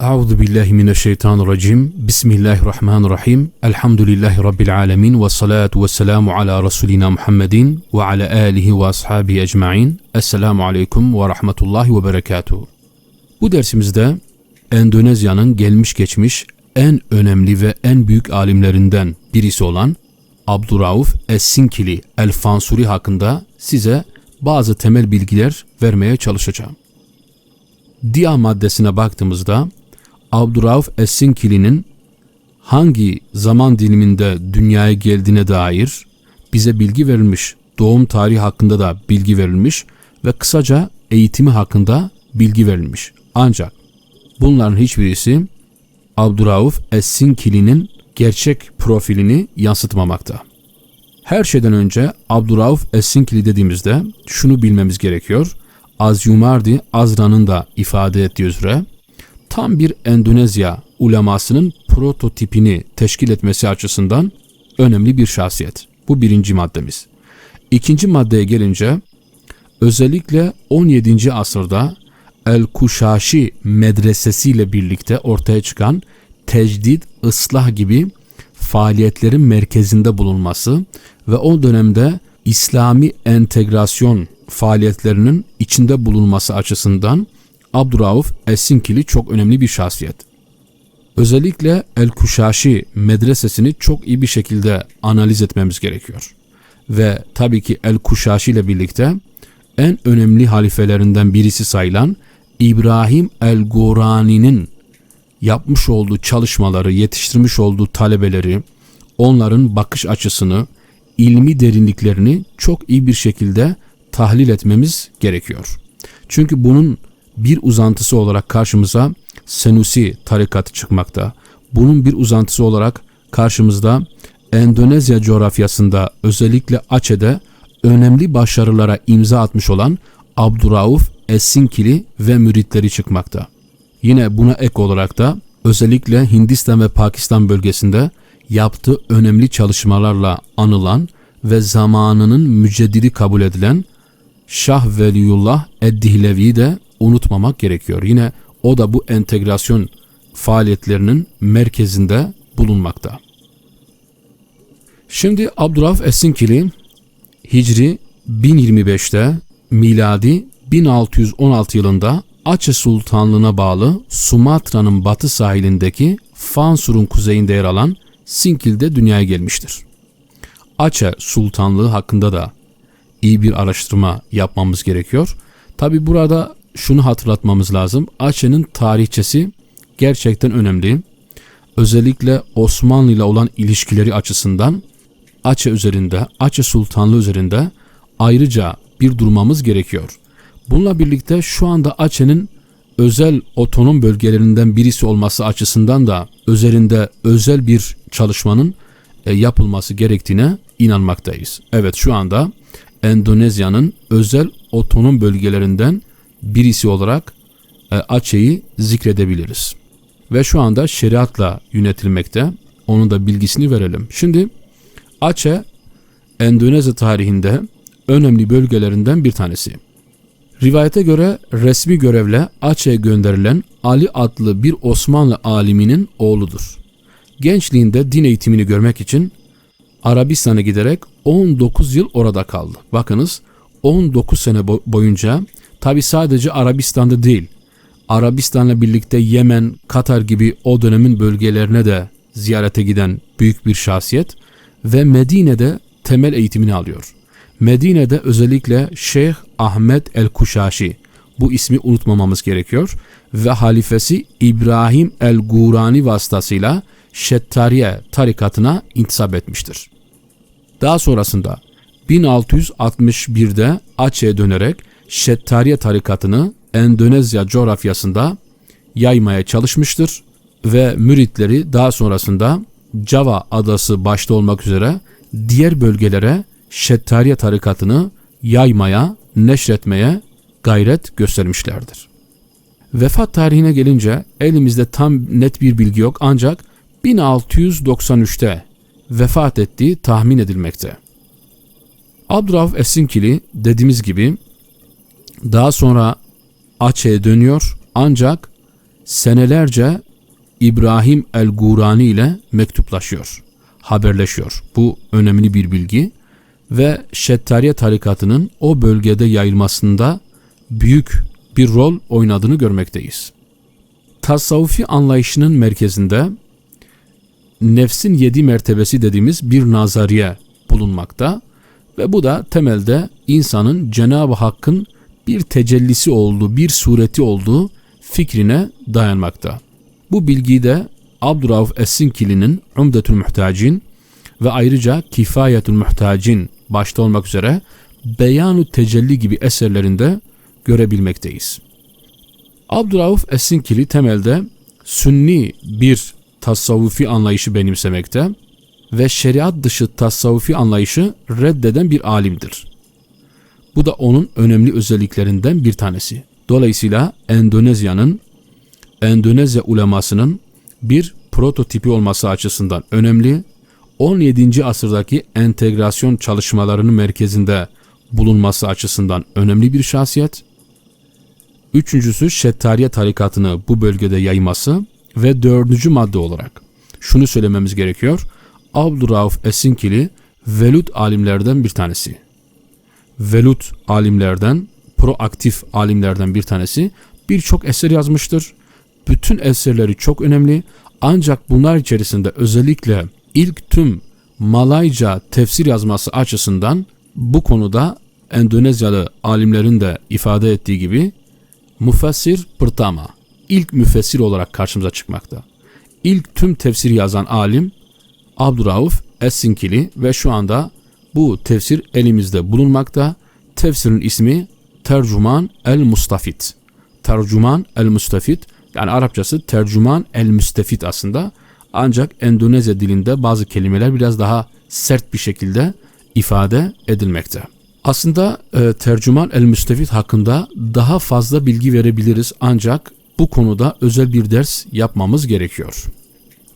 Euzu billahi mineşşeytanirracim. Bismillahirrahmanirrahim. Elhamdülillahi rabbil alamin ve salatu vesselamu ala resulina Muhammedin ve ala alihi ve ashabihi ecmaîn. Esselamu aleyküm ve rahmetullahi ve berekatuhu. Bu dersimizde Endonezya'nın gelmiş geçmiş en önemli ve en büyük alimlerinden birisi olan Abdurrauf Es-Sinkili El-Fansuri hakkında size bazı temel bilgiler vermeye çalışacağım. Dia maddesine baktığımızda Abdurrauf Es-Sinkili'nin hangi zaman diliminde dünyaya geldiğine dair bize bilgi verilmiş. Doğum tarihi hakkında da bilgi verilmiş ve kısaca eğitimi hakkında bilgi verilmiş. Ancak bunların hiçbirisi Abdurrauf Es-Sinkili'nin gerçek profilini yansıtmamakta. Her şeyden önce Abdurrauf Es-Sinkili dediğimizde şunu bilmemiz gerekiyor. Azyumardi Azra'nın da ifade ettiği üzere tam bir Endonezya ulemasının prototipini teşkil etmesi açısından önemli bir şahsiyet. Bu birinci maddemiz. İkinci maddeye gelince özellikle 17. asırda El-Kuşaşi medresesiyle birlikte ortaya çıkan tecdid, ıslah gibi faaliyetlerin merkezinde bulunması ve o dönemde İslami entegrasyon faaliyetlerinin içinde bulunması açısından Abdurrauf Esinkili çok önemli bir şahsiyet. Özellikle El-Kuşaşi medresesini çok iyi bir şekilde analiz etmemiz gerekiyor. Ve tabii ki El-Kuşaşi ile birlikte en önemli halifelerinden birisi sayılan İbrahim el-Gorani'nin yapmış olduğu çalışmaları, yetiştirmiş olduğu talebeleri, onların bakış açısını, ilmi derinliklerini çok iyi bir şekilde tahlil etmemiz gerekiyor. Çünkü bunun bir uzantısı olarak karşımıza Senusi tarikatı çıkmakta. Bunun bir uzantısı olarak karşımızda Endonezya coğrafyasında özellikle Aceh'de önemli başarılara imza atmış olan Abdurrauf Esinkili ve müritleri çıkmakta. Yine buna ek olarak da özellikle Hindistan ve Pakistan bölgesinde yaptığı önemli çalışmalarla anılan ve zamanının müceddidi kabul edilen Şah Veliyullah Eddihlevi'yi de unutmamak gerekiyor. Yine o da bu entegrasyon faaliyetlerinin merkezinde bulunmakta. Şimdi Abdurrahf Esinkili Hicri 1025'te miladi 1616 yılında Aceh Sultanlığı'na bağlı Sumatra'nın batı sahilindeki Fansur'un kuzeyinde yer alan Sinkil'de dünyaya gelmiştir. Aceh Sultanlığı hakkında da iyi bir araştırma yapmamız gerekiyor. Tabi burada şunu hatırlatmamız lazım. Aceh'nin tarihçesi gerçekten önemli. Özellikle Osmanlı ile olan ilişkileri açısından Aceh üzerinde, Aceh Sultanlığı üzerinde ayrıca bir durmamız gerekiyor. Bununla birlikte şu anda Aceh'nin özel otonom bölgelerinden birisi olması açısından da üzerinde özel bir çalışmanın e, yapılması gerektiğine inanmaktayız. Evet şu anda Endonezya'nın özel otonom bölgelerinden birisi olarak e, zikredebiliriz. Ve şu anda şeriatla yönetilmekte. Onun da bilgisini verelim. Şimdi Aceh Endonezya tarihinde önemli bölgelerinden bir tanesi. Rivayete göre resmi görevle Aceh'e gönderilen Ali adlı bir Osmanlı aliminin oğludur. Gençliğinde din eğitimini görmek için Arabistan'a giderek 19 yıl orada kaldı. Bakınız 19 sene boyunca tabi sadece Arabistan'da değil Arabistan'la birlikte Yemen, Katar gibi o dönemin bölgelerine de ziyarete giden büyük bir şahsiyet ve Medine'de temel eğitimini alıyor. Medine'de özellikle Şeyh Ahmet el-Kuşaşi bu ismi unutmamamız gerekiyor ve halifesi İbrahim el-Gurani vasıtasıyla Şettariye tarikatına intisap etmiştir. Daha sonrasında 1661'de Aceh'e dönerek Şettariye tarikatını Endonezya coğrafyasında yaymaya çalışmıştır ve müritleri daha sonrasında Java adası başta olmak üzere diğer bölgelere Şettariye tarikatını yaymaya, neşretmeye gayret göstermişlerdir. Vefat tarihine gelince elimizde tam net bir bilgi yok ancak 1693'te vefat ettiği tahmin edilmekte. Abdurrahf Esinkili dediğimiz gibi daha sonra Aceh'e dönüyor ancak senelerce İbrahim el-Gurani ile mektuplaşıyor, haberleşiyor. Bu önemli bir bilgi ve Şettariye tarikatının o bölgede yayılmasında büyük bir rol oynadığını görmekteyiz. Tasavvufi anlayışının merkezinde nefsin yedi mertebesi dediğimiz bir nazariye bulunmakta ve bu da temelde insanın Cenab-ı Hakk'ın bir tecellisi olduğu, bir sureti olduğu fikrine dayanmakta. Bu bilgiyi de Abdurrauf Esinkili'nin Umdetül Muhtacin ve ayrıca Kifayetül Muhtacin başta olmak üzere Beyanu Tecelli gibi eserlerinde görebilmekteyiz. Abdurrauf Esinkili temelde sünni bir tasavvufi anlayışı benimsemekte ve şeriat dışı tasavvufi anlayışı reddeden bir alimdir. Bu da onun önemli özelliklerinden bir tanesi. Dolayısıyla Endonezya'nın Endonezya ulemasının bir prototipi olması açısından önemli. 17. asırdaki entegrasyon çalışmalarının merkezinde bulunması açısından önemli bir şahsiyet. Üçüncüsü Şettariye tarikatını bu bölgede yayması ve dördüncü madde olarak şunu söylememiz gerekiyor. Abdurrauf Esinkili velut alimlerden bir tanesi. Velut alimlerden, proaktif alimlerden bir tanesi. Birçok eser yazmıştır. Bütün eserleri çok önemli. Ancak bunlar içerisinde özellikle ilk tüm Malayca tefsir yazması açısından bu konuda Endonezyalı alimlerin de ifade ettiği gibi Müfessir Pertama ilk müfessir olarak karşımıza çıkmakta. İlk tüm tefsir yazan alim Abdurrauf Esinkili ve şu anda bu tefsir elimizde bulunmakta. Tefsirin ismi Tercüman el-Mustafit. Tercüman el-Mustafit yani Arapçası Tercüman el-Müstefit aslında. Ancak Endonezya dilinde bazı kelimeler biraz daha sert bir şekilde ifade edilmekte. Aslında e, Tercüman el-Müstefit hakkında daha fazla bilgi verebiliriz ancak bu konuda özel bir ders yapmamız gerekiyor.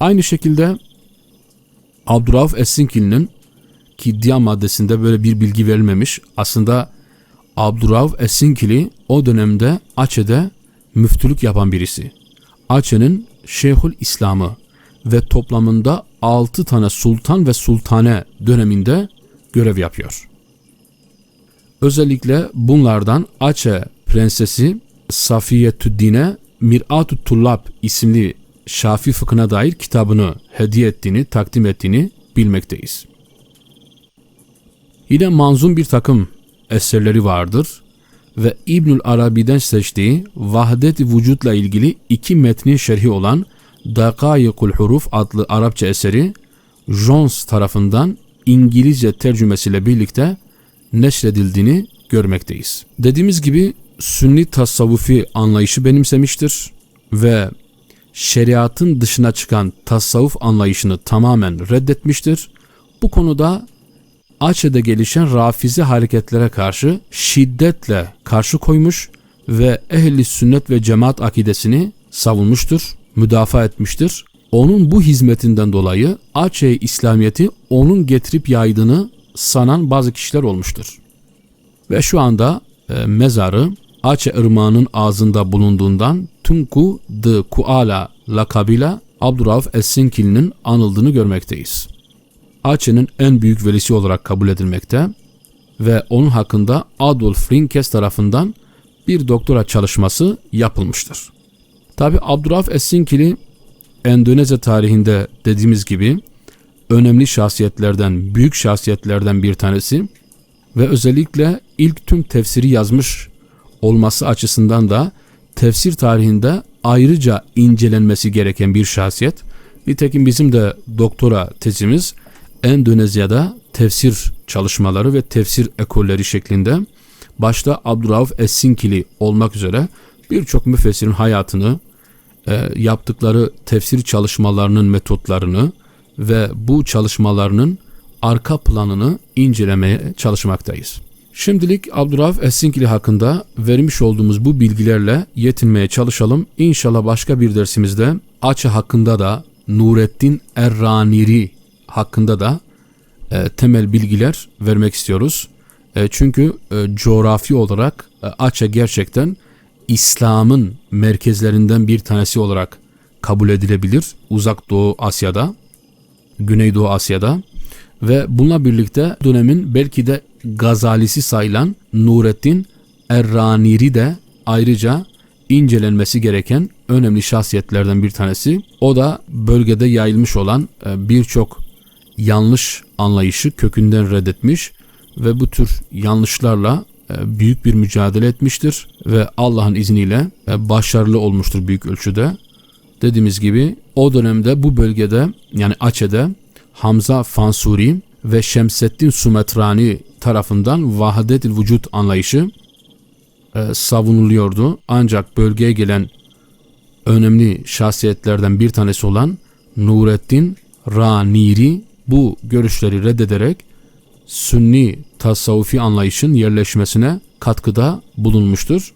Aynı şekilde Abdurrauf Esinkili'nin ki Diya maddesinde böyle bir bilgi verilmemiş. Aslında Abdurrauf Esinkili o dönemde Aceh'de müftülük yapan birisi. Aceh'nin Şeyhül İslam'ı ve toplamında 6 tane sultan ve sultane döneminde görev yapıyor. Özellikle bunlardan Aceh prensesi Safiyetüddin'e Mirat-ı Tullab isimli Şafi fıkhına dair kitabını hediye ettiğini, takdim ettiğini bilmekteyiz. Yine manzum bir takım eserleri vardır ve İbnül Arabi'den seçtiği vahdet vücutla ilgili iki metnin şerhi olan Dakayikul Huruf adlı Arapça eseri Jones tarafından İngilizce tercümesiyle birlikte neşredildiğini görmekteyiz. Dediğimiz gibi sünni tasavvufi anlayışı benimsemiştir ve şeriatın dışına çıkan tasavvuf anlayışını tamamen reddetmiştir. Bu konuda Aceh'de gelişen rafizi hareketlere karşı şiddetle karşı koymuş ve ehli sünnet ve cemaat akidesini savunmuştur, müdafaa etmiştir. Onun bu hizmetinden dolayı Aceh İslamiyeti onun getirip yaydığını sanan bazı kişiler olmuştur. Ve şu anda e, mezarı Aceh Irmağı'nın ağzında bulunduğundan Tunku de Kuala lakabıyla Abdurrauf Esinkil'in anıldığını görmekteyiz. Aceh'nin en büyük velisi olarak kabul edilmekte ve onun hakkında Adolf Rinkes tarafından bir doktora çalışması yapılmıştır. Tabi Abdurrauf Esinkili Endonezya tarihinde dediğimiz gibi önemli şahsiyetlerden, büyük şahsiyetlerden bir tanesi ve özellikle ilk tüm tefsiri yazmış olması açısından da tefsir tarihinde ayrıca incelenmesi gereken bir şahsiyet. Nitekim bizim de doktora tezimiz Endonezya'da tefsir çalışmaları ve tefsir ekolleri şeklinde başta Abdurrauf Esinkili olmak üzere birçok müfessirin hayatını, e, yaptıkları tefsir çalışmalarının metotlarını ve bu çalışmalarının arka planını incelemeye çalışmaktayız. Şimdilik Abdurrahf Esinkili hakkında vermiş olduğumuz bu bilgilerle yetinmeye çalışalım. İnşallah başka bir dersimizde Açı hakkında da Nurettin Erraniri hakkında da e, temel bilgiler vermek istiyoruz. E, çünkü e, coğrafi olarak e, Açı gerçekten İslam'ın merkezlerinden bir tanesi olarak kabul edilebilir. Uzak Doğu Asya'da, Güneydoğu Asya'da ve bununla birlikte dönemin belki de gazalisi sayılan Nurettin Erraniri de ayrıca incelenmesi gereken önemli şahsiyetlerden bir tanesi. O da bölgede yayılmış olan e, birçok yanlış anlayışı kökünden reddetmiş ve bu tür yanlışlarla e, büyük bir mücadele etmiştir ve Allah'ın izniyle e, başarılı olmuştur büyük ölçüde. Dediğimiz gibi o dönemde bu bölgede yani Aceh'de Hamza Fansuri ve Şemseddin Sumetrani tarafından vahdetil vücut anlayışı e, savunuluyordu. Ancak bölgeye gelen önemli şahsiyetlerden bir tanesi olan Nurettin Raniri bu görüşleri reddederek Sünni tasavvufi anlayışın yerleşmesine katkıda bulunmuştur.